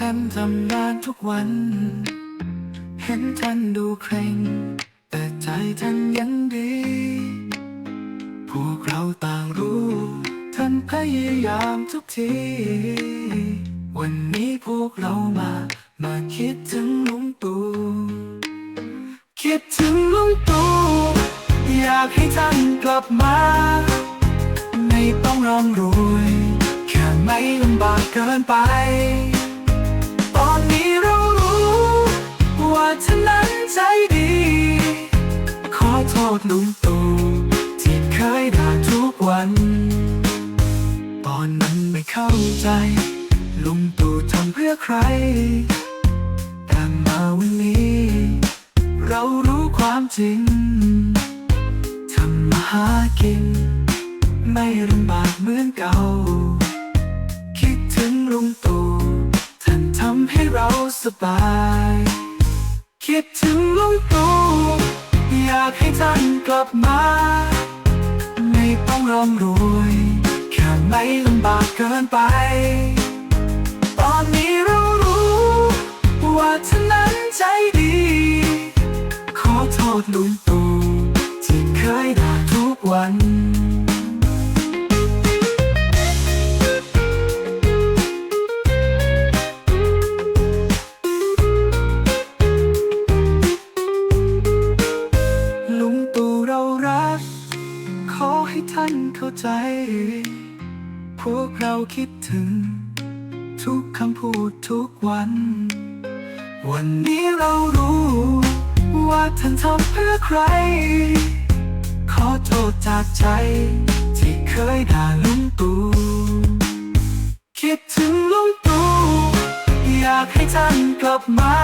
ท่านทำงานทุกวัน เห็นท่านดูเคร่ง แต่ใจท่านยังดี พวกเราต่างรู้ ท่านพยายามทุกที วันนี้พวกเรามา มาคิดถึงลุงตู่คิดถึงลุงตู่อยากให้ท่านกลับมา ไม่ต้องร่ำรวย แค่ไม่ลำบากเกินไป ตอนนี้เรารู้ ว่าท่านนั้นใจดี ขอโทษลุงตู่ที่เคยด่าทุกวัน ตอนนั้นไม่เข้าใจ ลุงตู่ทำเพื่อใคร แต่มาวันนี้ เรารู้ความจริงทำมาหากิน ไม่ลำบากเหมือนเก่า สบาย คิดถึงลุงตู่อยากให้ท่านกลับมา ไม่ต้องร่ำรวยแค่ไม่ลำบากเกินไป ตอนนี้เรารู้ว่าท่านนั้นใจดี ขอโทษลุงตู่ที่เคยด่าทุกวัน ให้ท่านเข้าใจ พวกเราคิดถึง ทุกคำพูดทุกวัน วันนี้เรารู้ ว่าท่านทำเพื่อใคร ขอโทษจากใจ ที่เคยด่าลุงตู่คิดถึงลุงตู่อยากให้ท่านกลับมา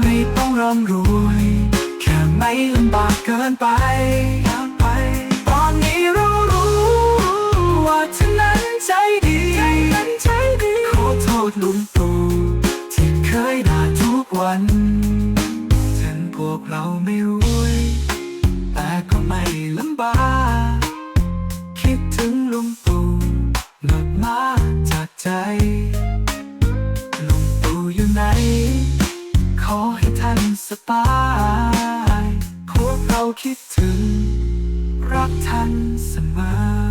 ไม่ต้องร่ำรวย แค่ไม่ลำบากเกินไป ใจดีนั้นใดี ขอโทษลุงตู่ที่เคยด่าทุกวันถึนพวกเราไม่รวย แต่ก็ไม่ลำบากคิดถึงลุงตู่หลุดมาจากใจลุงตู่อยู่ไหน ขอให้ท่านสบายพวกเราคิดถึง รักท่านเสมอ